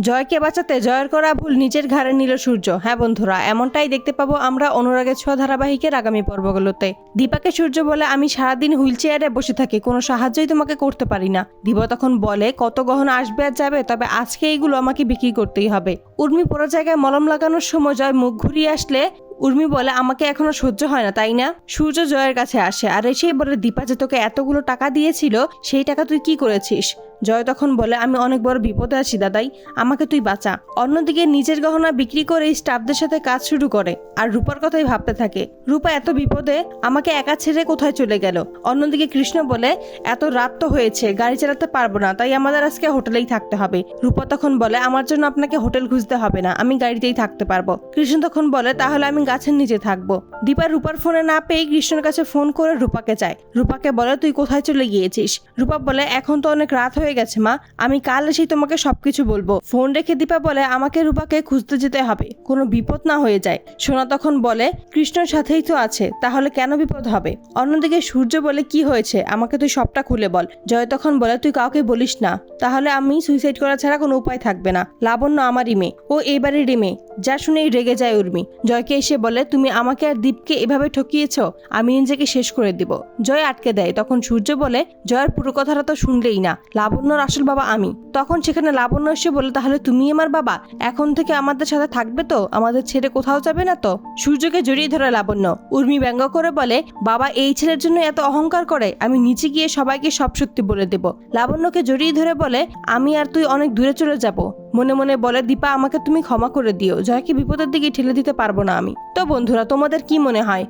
জয়কে বাঁচাতে জয়ের করা ভুল নিজের ঘাড়ে নিল সূর্য। হ্যাঁ বন্ধুরা, এমনটাই দেখতে পাবো আমরা অনুরাগের ছোঁয়া ধারাবাহিকের আগামী পর্বগুলোতে। দীপাকে সূর্য বলে আমি সারাদিন হুইল চেয়ারে বসে থাকি, কোনো সাহায্যই তোমাকে করতে পারি না। দীপা তখন বলে, কত গহন আসবে আর যাবে, তবে আজকে এইগুলো আমাকে বিক্রি করতেই হবে। উর্মি পুরো জায়গায় মলম লাগানোর সময় জয় মুখ ঘুরিয়ে আসলে উর্মি বলে, আমাকে এখনও সহ্য হয় না, তাই না? সূর্য জয়ের কাছে আসে, আর এসেই বলে, দীপা যে তোকে এতগুলো টাকা দিয়েছিল, সেই টাকা তুই কি করেছিস? জয় তখন বলে, আমি অনেক বড় বিপদে আছি, দাদাই, আমাকে তুই বাঁচা। অন্যদিকে নিজের গহনা বিক্রি করে স্টাফদের সাথে কাজ শুরু করে, আর রূপার কথাই ভাবতে থাকে, রূপা, এত বিপদে আমাকে একা ছেড়ে কোথায় চলে গেল? অন্যদিকে কৃষ্ণ বলে, এত রাত তো হয়েছে, গাড়ি চালাতে পারব না, তাই আমাদের আজকে হোটেলেই থাকতে হবে। রূপা তখন বলে, আমার জন্য আপনাকে হোটেল খুঁজতে হবে না, আমি গাড়িতেই থাকতে পারব। কৃষ্ণ তখন বলে, তাহলে আমি গাছের নিচে থাকব। দীপা রূপার ফোনে না পেয়ে কৃষ্ণের কাছে ফোন করে রূপাকে চায়। রূপাকে বলে, তুই কোথায় চলে গিয়েছিস? রূপা বলে, এখন তো অনেক রাত হয়ে গেছে, মা। আমি কাল এসেই তোমাকে সবকিছু বলব। ফোন রেখে দীপা বলে, আমাকে রূপাকে খুঁজতে যেতে হবে। কোনো বিপদ না হয়ে যায়। সোনা তখন বলে, কৃষ্ণর সাথেই তো আছে, তাহলে কেন বিপদ হবে? অন্যদিকে সূর্য বলে, কি হয়েছে? আমাকে তুই সবটা খুলে বল। জয় তখন বলে, তুই কাউকে বলিস না। তাহলে আমি সুইসাইড করা ছাড়া কোনো উপায় থাকবে না। লাবণ্য আমারই মেয়ে। ও এবারেরই মেয়ে। যা শুনেই রেগে যায় উর্মি। জয়কে এসে বলে, তুমি আমাকে আর দীপকে এভাবে ঠকিয়েছ, আমি নিজেকে শেষ করে দিব। জয় আটকে দেয়। তখন সূর্য বলে, জয়ের পুরো কথাটা তো শুনলেই না, লাবণ্যর আসল বাবা আমি। তখন সেখানে লাবণ্য এসে বলে, তাহলে তুমি আমার বাবা? এখন থেকে আমাদের সাথে থাকবে তো? আমাদের ছেড়ে কোথাও যাবে না তো? সূর্যকে জড়িয়ে ধরে লাবণ্য। উর্মি ব্যঙ্গ করে বলে, বাবা এই ছেলের জন্য এত অহংকার করে, আমি নিচে গিয়ে সবাইকে সব সত্যি বলে দেব। লাবণ্যকে জড়িয়ে ধরে বলে, আমি আর তুই অনেক দূরে চলে যাব। মনে মনে বলে, দীপা, আমাকে তুমি ক্ষমা করে দিও। জয়কে বিপদের দিকে ঠেলে দিতে পারব না আমি। তো বন্ধুরা, তোমাদের কি মনে হয়?